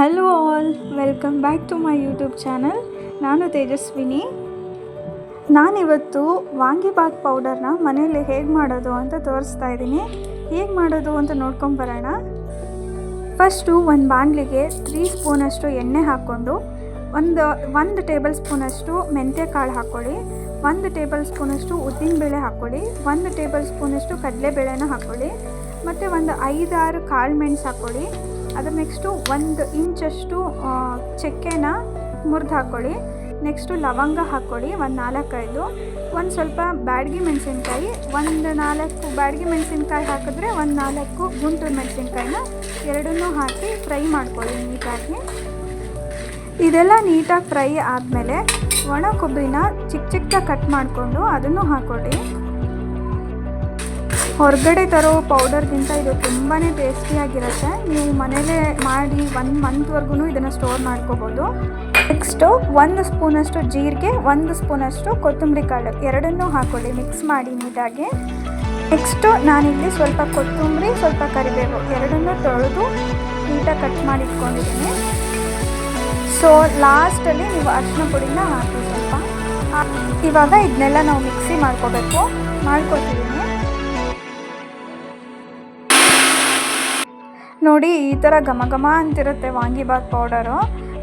Hello all welcome back to my YouTube channel ನಾನು ತೇಜಸ್ವಿನಿ. ನಾನಿವತ್ತು ವಾಂಗಿಬಾತ್ ಪೌಡರ್ನ ಮನೆಯಲ್ಲಿ ಹೇಗೆ ಮಾಡೋದು ಅಂತ ತೋರಿಸ್ತಾ ಇದ್ದೀನಿ. ಹೇಗೆ ಮಾಡೋದು ಅಂತ ನೋಡ್ಕೊಂಬರೋಣ ಫಸ್ಟು ಒಂದು ಬಾಣಲಿಗೆ ತ್ರೀ ಸ್ಪೂನಷ್ಟು ಎಣ್ಣೆ ಹಾಕ್ಕೊಂಡು, ಒಂದು ಒಂದು ಟೇಬಲ್ ಸ್ಪೂನಷ್ಟು ಮೆಂತ್ಯ ಕಾಳು ಹಾಕ್ಕೊಳ್ಳಿ ಒಂದು ಟೇಬಲ್ ಸ್ಪೂನಷ್ಟು ಉದ್ದಿನಬೇಳೆ ಹಾಕ್ಕೊಳ್ಳಿ ಒಂದು ಟೇಬಲ್ ಸ್ಪೂನಷ್ಟು ಕಡಲೆಬೇಳೆನ ಹಾಕ್ಕೊಳ್ಳಿ ಮತ್ತು ಒಂದು ಐದಾರು ಕಾಳು ಮೆಣಸು ಹಾಕ್ಕೊಳ್ಳಿ ಅದ್ರ ನೆಕ್ಸ್ಟು ಒಂದು ಇಂಚಷ್ಟು ಚಕ್ಕೆನ ಮುರಿದು ಹಾಕ್ಕೊಳ್ಳಿ ನೆಕ್ಸ್ಟು ಲವಂಗ ಹಾಕ್ಕೊಳ್ಳಿ ಒಂದು ನಾಲ್ಕೈದು. ಒಂದು ಸ್ವಲ್ಪ ಬ್ಯಾಡಗಿ ಮೆಣಸಿನ್ಕಾಯಿ, ಒಂದು ನಾಲ್ಕು ಬ್ಯಾಡಗಿ ಮೆಣಸಿನ್ಕಾಯಿ ಹಾಕಿದ್ರೆ ಒಂದು ನಾಲ್ಕು ಗುಂಟೂರು ಮೆಣಸಿನ್ಕಾಯಿನ ಎರಡನ್ನೂ ಹಾಕಿ ಫ್ರೈ ಮಾಡ್ಕೊಳ್ಳಿ ನೀಟಾಗಿ. ಇದೆಲ್ಲ ನೀಟಾಗಿ ಫ್ರೈ ಆದಮೇಲೆ ಒಣ ಕೊಬ್ಬರಿನ ಚಿಕ್ಕ ಚಿಕ್ಕದಾಗಿ ಕಟ್ ಮಾಡಿಕೊಂಡು ಅದನ್ನು ಹಾಕ್ಕೊಳ್ಳಿ ಹೊರಗಡೆ ತರೋ ಪೌಡರ್ಗಿಂತ ಇದು ತುಂಬಾ ಟೇಸ್ಟಿಯಾಗಿರುತ್ತೆ. ನೀವು ಮನೇಲೇ ಮಾಡಿ ಒನ್ ಮಂತ್ವರೆಗೂ ಇದನ್ನು ಸ್ಟೋರ್ ಮಾಡ್ಕೋಬೋದು. ನೆಕ್ಸ್ಟು ಒಂದು ಸ್ಪೂನಷ್ಟು ಜೀರಿಗೆ, ಒಂದು ಸ್ಪೂನಷ್ಟು ಕೊತ್ತಂಬರಿ ಕಾಳು ಎರಡನ್ನೂ ಹಾಕ್ಕೊಳ್ಳಿ ಮಿಕ್ಸ್ ಮಾಡಿ ನೀಟಾಗಿ. ನೆಕ್ಸ್ಟು ನಾನಿಲ್ಲಿ ಸ್ವಲ್ಪ ಕೊತ್ತಂಬರಿ, ಸ್ವಲ್ಪ ಕರಿಬೇವು ಎರಡನ್ನೂ ತೊಳೆದು ನೀಟಾಗಿ ಕಟ್ ಮಾಡಿ ಇಟ್ಕೊಂಡಿದ್ದೀನಿ ಸೊ ಲಾಸ್ಟಲ್ಲಿ ನೀವು ಅರಿಶಿನ ಪುಡಿನ ಹಾಕಿ ಸ್ವಲ್ಪ. ಇವಾಗ ಇದನ್ನೆಲ್ಲ ನಾವು ಮಿಕ್ಸಿ ಮಾಡ್ಕೋಬೇಕು. ಮಾಡ್ಕೊತಿದ್ದೀನಿ ನೋಡಿ, ಈ ಥರ ಘಮ ಘಮ ಅಂತಿರುತ್ತೆ ವಾಂಗಿಬಾತ್ ಪೌಡರು.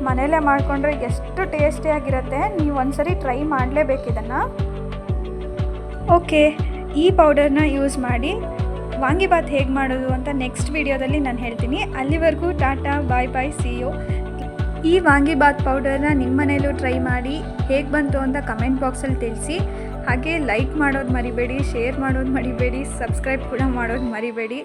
ಮನೆಯಲ್ಲೇ ಮಾಡಿಕೊಂಡ್ರೆ ಎಷ್ಟು ಟೇಸ್ಟಿಯಾಗಿರುತ್ತೆ ನೀವು ಒಂದ್ಸರಿ ಟ್ರೈ ಮಾಡಲೇಬೇಕು ಇದನ್ನು. ಓಕೆ ಈ ಪೌಡರ್ನ ಯೂಸ್ ಮಾಡಿ. ವಾಂಗಿಬಾತ್ ಹೇಗೆ ಮಾಡೋದು ಅಂತ ನೆಕ್ಸ್ಟ್ ವಿಡಿಯೋದಲ್ಲಿ ನಾನು ಹೇಳ್ತೀನಿ. ಅಲ್ಲಿವರೆಗೂ tata bye bye see you ಈ ವಾಂಗಿಬಾತ್ ಪೌಡರ್ನ ನಿಮ್ಮ ಮನೇಲೂ ಟ್ರೈ ಮಾಡಿ. ಹೇಗೆ ಬಂತು ಅಂತ ಕಮೆಂಟ್ ಬಾಕ್ಸಲ್ಲಿ ತಿಳಿಸಿ. ಹಾಗೆ ಲೈಕ್ ಮಾಡೋದು ಮರಿಬೇಡಿ ಶೇರ್ ಮಾಡೋದು ಮರಿಬೇಡಿ ಸಬ್ಸ್ಕ್ರೈಬ್ ಕೂಡ ಮಾಡೋದು ಮರಿಬೇಡಿ.